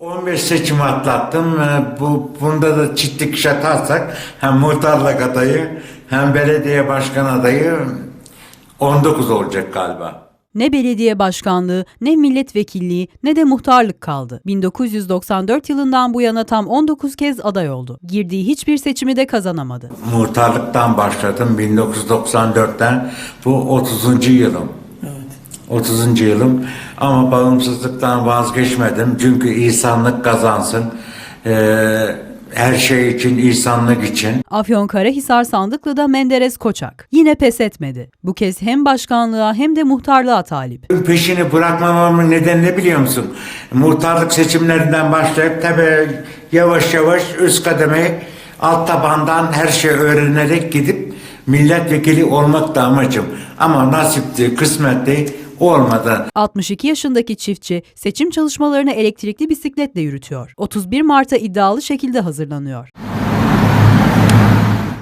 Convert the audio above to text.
15 seçim atlattım. Bu bunda da çitlik iş atarsak hem muhtarlık adayı hem belediye başkan adayı 19 olacak galiba. Ne belediye başkanlığı, ne milletvekilliği, ne de muhtarlık kaldı. 1994 yılından bu yana tam 19 kez aday oldu. Girdiği hiçbir seçimi de kazanamadı. Muhtarlıktan başladım 1994'ten. Bu 30. yılım. 30. yılım ama bağımsızlıktan vazgeçmedim. Çünkü insanlık kazansın. Ee, her şey için, insanlık için. Afyonkarahisar Sandıklı'da Menderes Koçak. Yine pes etmedi. Bu kez hem başkanlığa hem de muhtarlığa talip. Peşini bırakmamamın nedeni ne biliyor musun? Muhtarlık seçimlerinden başlayıp tabi yavaş yavaş üst kademe alt tabandan her şey öğrenerek gidip milletvekili olmak da amacım. Ama nasipti, kısmetti, olmadı. 62 yaşındaki çiftçi seçim çalışmalarını elektrikli bisikletle yürütüyor. 31 Mart'a iddialı şekilde hazırlanıyor.